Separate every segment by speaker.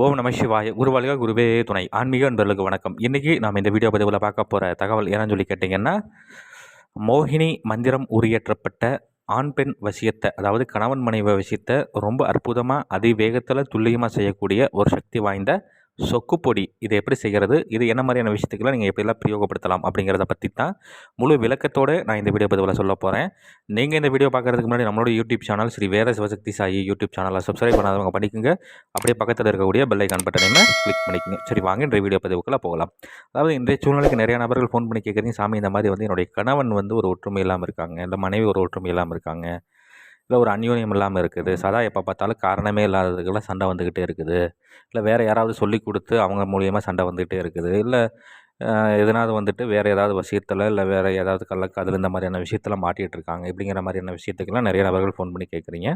Speaker 1: ஓம் நம சிவாய குருவாளிகா குருவே துணை. ஆன்மீக நண்பர்களுக்கு வணக்கம். இன்றைக்கி நாம் இந்த வீடியோ பதிவில் பார்க்க போகிற தகவல் என்னன்னு சொல்லி கேட்டிங்கன்னா மோகினி மந்திரம் உரியேற்றப்பட்ட ஆண் பெண் வசியத்தை அதாவது கணவன் மனைவி வசியத்தை ரொம்ப அற்புதமாக அதிவேகத்தில் துல்லியமாக செய்யக்கூடிய ஒரு சக்தி வாய்ந்த சொக்கு பொடி இதை எப்படி செய்கிறது இது என்ன மாதிரியான விஷயத்துக்குலாம் நீங்கள் எப்படிலாம் பிரயோகப்படுத்தலாம் அப்படிங்கிறத பற்றி தான் முழு விளக்கத்தோடு நான் இந்த வீடியோ பதிவில் சொல்ல போகிறேன் நீங்கள் இந்த வீடியோ பார்க்குறதுக்கு முன்னாடி நம்மளோட YouTube channel Shri Veda Sivasakthi Sai YouTube சேனலை சப்ஸ்கிரைப் பண்ணாதவங்க பண்ணிக்கோங்க. அப்படியே பக்கத்தில் இருக்கக்கூடிய பெல் ஐக்கான் பட்டனையுமே கிளிக் பண்ணிக்கோங்க. சரி வாங்க இந்த வீடியோ பதிவுக்குள்ளே போகலாம். அதாவது இன்றைய சூழ்நிலைக்கு நிறைய நபர்கள் ஃபோன் பண்ணி கேட்குறீங்க சாமி இந்த மாதிரி வந்து என்னுடைய கணவன் வந்து ஒரு ஒற்றுமை இல்லாமல் இருக்காங்க இந்த மனைவி ஒரு ஒற்றுமை இல்லாமல் இருக்காங்க இல்லை ஒரு அந்யோன்யம் இல்லாமல் இருக்குது. சதா எப்போ பார்த்தாலும் காரணமே இல்லாததுக்கெல்லாம் சண்டை வந்துக்கிட்டே இருக்குது. இல்லை வேறு யாராவது சொல்லி கொடுத்து அவங்க மூலியமாக சண்டை வந்துக்கிட்டே இருக்குது. இல்லை எதனாவது வந்துட்டு வேறு ஏதாவது விஷயத்தில் இல்லை வேறு ஏதாவது கள்ளக்காதல் இந்த மாதிரியான விஷயத்தில் மாட்டிகிட்டு இருக்காங்க. இப்படிங்கிற மாதிரியான விஷயத்துக்கெல்லாம் நிறைய நபர்கள் ஃபோன் பண்ணி கேட்குறீங்க.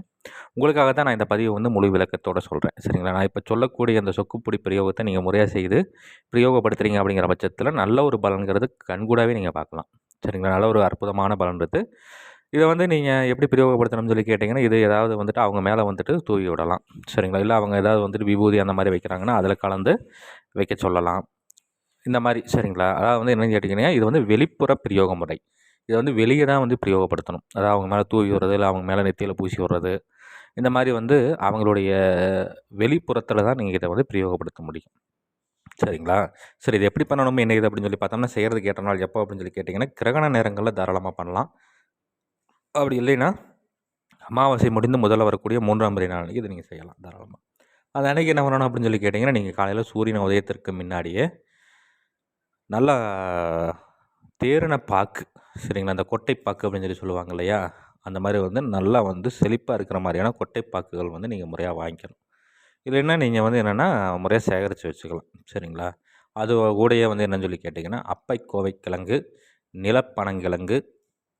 Speaker 1: உங்களுக்காக தான் நான் இந்த பதிவு வந்து முழு விளக்கத்தோடு சொல்கிறேன் சரிங்களா? நான் இப்போ சொல்லக்கூடிய அந்த சொக்குப்பொடி பிரயோகத்தை நீங்கள் முறையாக செய்து பிரயோகப்படுத்துகிறீங்க அப்படிங்கிற பட்சத்தில் நல்ல ஒரு பலன்கிறது கண்கூடாவே நீங்கள் பார்க்கலாம். சரிங்களா? நல்ல ஒரு அற்புதமான பலன் இருக்குது இதை வந்து நீங்கள் எப்படி பிரயோகப்படுத்தணும்னு சொல்லி கேட்டிங்கன்னா இது ஏதாவது வந்துட்டு அவங்க மேலே வந்துட்டு தூவி விடலாம். சரிங்களா? இல்லை அவங்க ஏதாவது வந்துட்டு விபூதி அந்த மாதிரி வைக்கிறாங்கன்னா அதில் கலந்து வைக்க சொல்லலாம். இந்த மாதிரி சரிங்களா? அதாவது வந்து என்னென்னு கேட்டிங்கன்னா இது வந்து வெளிப்புற பிரயோக முறை. இதை வந்து வெளியே தான் வந்து பிரயோகப்படுத்தணும். அதாவது அவங்க மேலே தூவி விடுறது இல்லை அவங்க மேலே நெத்தியில் பூசி விடுறது. இந்த மாதிரி வந்து அவங்களுடைய வெளிப்புறத்தில் தான் நீங்கள் இதை வந்து பிரயோகப்படுத்த முடியும். சரிங்களா? சரி இது எப்படி பண்ணணும் என்ன இது அப்படின்னு சொல்லி பார்த்தோம்னா செய்கிறதுக்கு ஏற்ற நாள் எப்போ அப்படின்னு சொல்லி கேட்டிங்கன்னா கிரகண நேரங்களில் தாராளமாக பண்ணலாம். அப்படி இல்லைன்னா அமாவாசை முடிந்து முதல்ல வரக்கூடிய மூன்றாம் பிறை நாளைக்கு இதை நீங்கள் செய்யலாம் தாராளமாக அது அன்றைக்கி என்ன பண்ணணும் அப்படின்னு சொல்லி கேட்டிங்கன்னா நீங்கள் காலையில் சூரியன் உதயத்திற்கு முன்னாடியே நல்லா தேரின பாக்கு சரிங்களா? அந்த கொட்டை பாக்கு அப்படின்னு சொல்லி சொல்லுவாங்க இல்லையா? அந்த மாதிரி வந்து நல்லா வந்து செழிப்பாக இருக்கிற மாதிரியான கொட்டை பாக்குகள் வந்து நீங்கள் முறையாக வாங்கிக்கணும். இல்லைன்னா நீங்கள் வந்து என்னென்னா முறையாக சேகரித்து வச்சுக்கலாம் சரிங்களா? அது கூடயே வந்து என்னன்னு சொல்லி கேட்டிங்கன்னா அப்பை கோவை கிழங்கு நிலப்பனங்கிழங்கு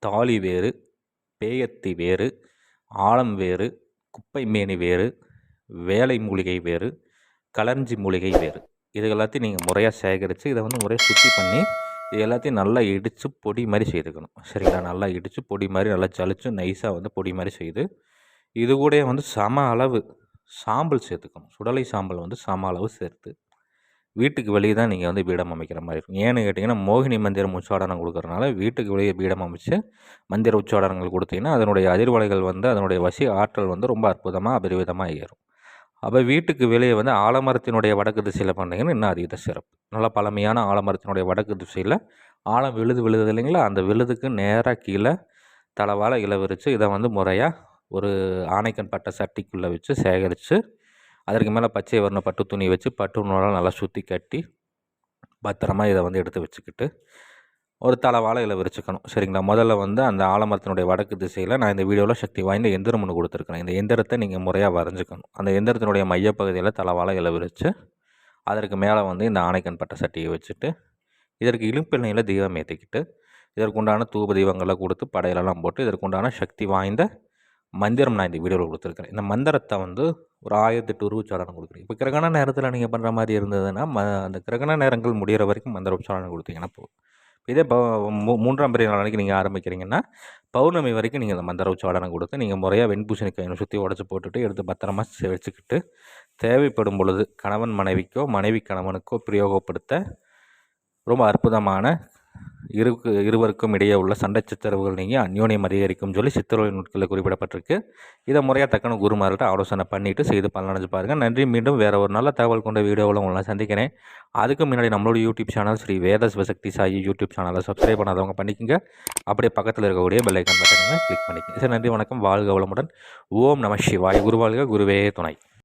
Speaker 1: தாலி வேறு பேயத்தி வேறு ஆழம் வேறு குப்பை மேனி வேறு வேலை மூலிகை வேறு களஞ்சி மூலிகை வேறு. இது எல்லாத்தையும் நீங்கள் முறையாக சேகரித்து இதை வந்து முறையாக சுத்தி பண்ணி இது எல்லாத்தையும் நல்லா இடித்து பொடி மாதிரி செய்துக்கணும். சரிங்களா? நல்லா இடித்து பொடி மாதிரி நல்லா ஜலிச்சு நைஸாக வந்து பொடி மாதிரி செய்து இது கூட வந்து சம அளவு சாம்பல் சேர்த்துக்கணும். சுடலை சாம்பல் வந்து சம அளவு சேர்த்து. வீட்டுக்கு வெளியே தான் நீங்கள் வந்து பீடம் அமைக்கிற மாதிரி இருக்கும். ஏன்னு கேட்டிங்கன்னா மோகினி மந்திரம் உச்சாடனம் கொடுக்குறனால வீட்டுக்கு வெளியே பீடம் அமைச்சு மந்திர உச்சாடனங்கள் கொடுத்தீங்கன்னா அதனுடைய அதிர்வலைகள் வந்து அதனுடைய வசி ஆற்றல் வந்து ரொம்ப அற்புதமாக அபரிவிதமாக ஏறும். அப்போ வீட்டுக்கு வெளியே வந்து ஆலமரத்தினுடைய வடக்கு திசையில் பண்ணிங்கன்னா இன்னும் அதிக சிறப்பு. நல்லா பழமையான ஆலமரத்தினுடைய வடக்கு திசையில் ஆழம் விழுது விழுது இல்லைங்களா? அந்த விழுதுக்கு நேராக கீழே தளவால் இலை விரித்து இதை வந்து முறையாக ஒரு ஆணைக்கன் பட்ட சட்டிக்குள்ளே வச்சு சேகரித்து அதற்கு மேலே பச்சை வர்ண பட்டு துணி வச்சு பட்டு நூலால் நல்லா சுற்றி கட்டி பத்திரமா இதை வந்து எடுத்து வச்சுக்கிட்டு ஒரு தலை வாழை இலை விரிச்சுக்கணும். சரிங்களா? முதல்ல வந்து அந்த ஆலமரத்தினுடைய வடக்கு திசையில் நான் இந்த வீடியோவில் சக்தி வாய்ந்த எந்திரம் ஒன்று கொடுத்துருக்குறேன். இந்த எந்திரத்தை நீங்கள் முறையாக வரைஞ்சிக்கணும். அந்த எந்திரத்தினுடைய மையப்பகுதியில் தலை வாழை இலை விரித்து அதற்கு மேலே வந்து இந்த ஆணைக்கண் பட்ட சட்டியை வச்சுட்டு இதற்கு இழுப்பெண்ணையில் தீபம் ஏற்றிக்கிட்டு இதற்குண்டான தூப தீபங்களை கொடுத்து படையிலெல்லாம் போட்டு இதற்குண்டான சக்தி வாய்ந்த மந்திரம் நான் இந்த வீடியோவில் கொடுத்துருக்கேன் இந்த மந்திரத்தை வந்து ஒரு ஆயிரத்தி எட்டு உருவச்சாரணம் கொடுக்குறேன் இப்போ கிரகண நேரத்தில் நீங்கள் பண்ணுற மாதிரி இருந்ததுன்னா ம அந்த கிரகண நேரங்கள் முடிகிற வரைக்கும் மந்திர உச்சாரணம் கொடுத்தீங்கன்னா போதும். இதே ப மூ மூன்றாம் பெரிய நாளைக்கு நீங்கள் ஆரம்பிக்கிறீங்கன்னா பௌர்ணமி வரைக்கும் நீங்கள் அந்த மந்திர உச்சாரணம் கொடுத்து நீங்கள் முறையாக வெண்பூசணிக்காயை சுற்றி உடச்சி போட்டுட்டு எடுத்து பத்திரமா வச்சுக்கிட்டு தேவைப்படும் பொழுது கணவன் மனைவிக்கோ மனைவி கணவனுக்கோ பிரயோகப்படுத்த ரொம்ப அற்புதமான இருக்கு இருவருக்கும் இடையே உள்ள சண்டை சித்தரவுகள் நீங்கள் அந்யோனியம் அதிகரிக்கும் சொல்லி சித்தரவு நூட்களில் குறிப்பிடப்பட்டிருக்கு. இதை முறையாக தக்கன குருமார்கிட்ட ஆலோசனை பண்ணிவிட்டு செய்து பலனடைஞ்சு பாருங்கள் நன்றி. மீண்டும் வேறு ஒரு நல்ல தகவல் கொண்ட வீடியோவில் உங்களை சந்திக்கிறேன். அதுக்கு முன்னாடி நம்மளோட YouTube channel Shri Veda Sivasakthi Sai YouTube சேனலை சப்ஸ்கிரைப் பண்ணாதவங்க பண்ணிக்கோங்க. அப்படியே பக்கத்தில் இருக்கக்கூடிய பெல்லைக்கான் பட்டனை கிளிக் பண்ணிக்கோங்க. சரி நன்றி வணக்கம். வாழ்க வளமுடன். ஓம் நம சிவாய். குருவாழ்க குருவே துணை.